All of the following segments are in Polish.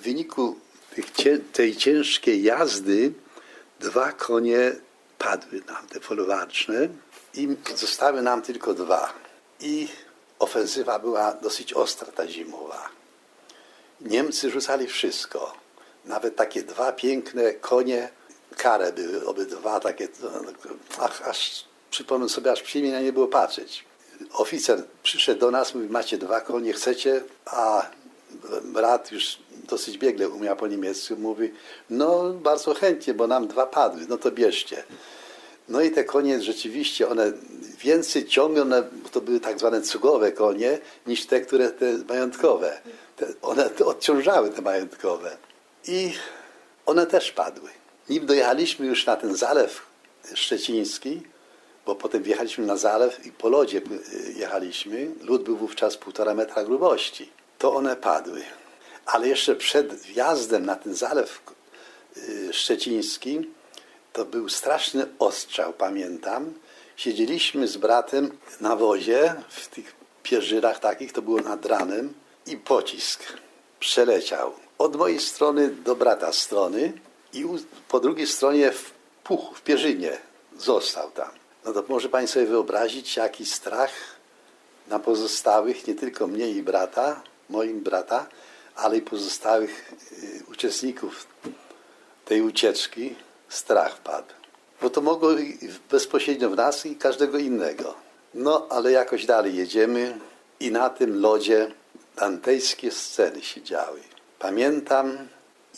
w wyniku tej ciężkiej jazdy dwa konie padły nam, te folwarczne, i zostały nam tylko dwa. I ofensywa była dosyć ostra, ta zimowa. Niemcy rzucali wszystko. Nawet takie dwa piękne konie, kare były obydwa, takie, ach, aż przypomnę sobie, aż przyjemnie nie było patrzeć. Oficer przyszedł do nas, mówi, macie dwa konie, chcecie? A brat już dosyć biegle umiał po niemiecku, mówi, no bardzo chętnie, bo nam dwa padły, no to bierzcie. No i te konie rzeczywiście, one więcej ciągną, bo to były tak zwane cugowe konie, niż te, które te majątkowe. Te, one te odciążały te majątkowe. I one też padły. Nim dojechaliśmy już na ten zalew szczeciński, bo potem wjechaliśmy na zalew i po lodzie y, jechaliśmy, lód był wówczas półtora metra grubości, to one padły. Ale jeszcze przed wjazdem na ten zalew y, szczeciński, to był straszny ostrzał, pamiętam. Siedzieliśmy z bratem na wozie, w tych pierzyrach takich, to było nad ranem i pocisk przeleciał od mojej strony do brata strony i po drugiej stronie w puchu, w pierzynie został tam. No to może Pani sobie wyobrazić, jaki strach na pozostałych, nie tylko mnie i brata, moim brata, ale i pozostałych y, uczestników tej ucieczki strach padł. Bo to mogło bezpośrednio w nas i każdego innego. No, ale jakoś dalej jedziemy i na tym lodzie dantejskie sceny się działy. Pamiętam,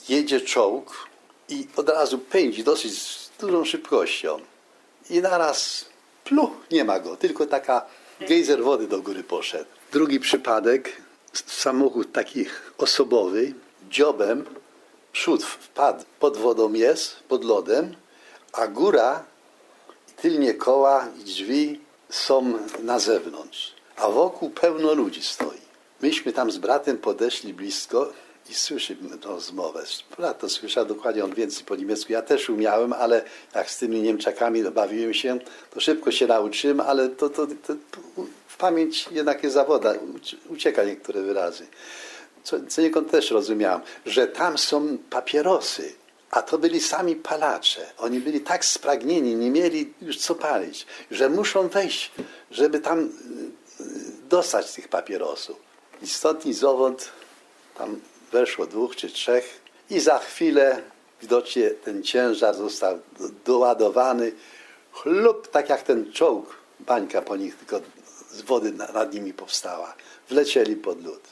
jedzie czołg i od razu pędzi dosyć z dużą szybkością. I naraz plu, nie ma go, tylko taka gejzer wody do góry poszedł. Drugi przypadek, samochód taki osobowy, dziobem, przód wpadł pod wodą jest, pod lodem, a góra, tylnie koła i drzwi są na zewnątrz, a wokół pełno ludzi stoi. Myśmy tam z bratem podeszli blisko i słyszymy rozmowę. Brat to słyszał dokładnie, on więcej po niemiecku. Ja też umiałem, ale jak z tymi Niemczakami bawiłem się, to szybko się nauczyłem, ale to, to, to pamięć jednak jest zawoda, ucie- ucieka niektóre wyrazy. Co, co też rozumiałem, że tam są papierosy, a to byli sami palacze. Oni byli tak spragnieni, nie mieli już co palić, że muszą wejść, żeby tam y, y, dostać tych papierosów. I stąd zowąd tam weszło dwóch czy trzech i za chwilę widocznie ten ciężar został do- doładowany. Chlub, tak jak ten czołg, bańka po nich, tylko z wody na- nad nimi powstała. Wlecieli pod lód.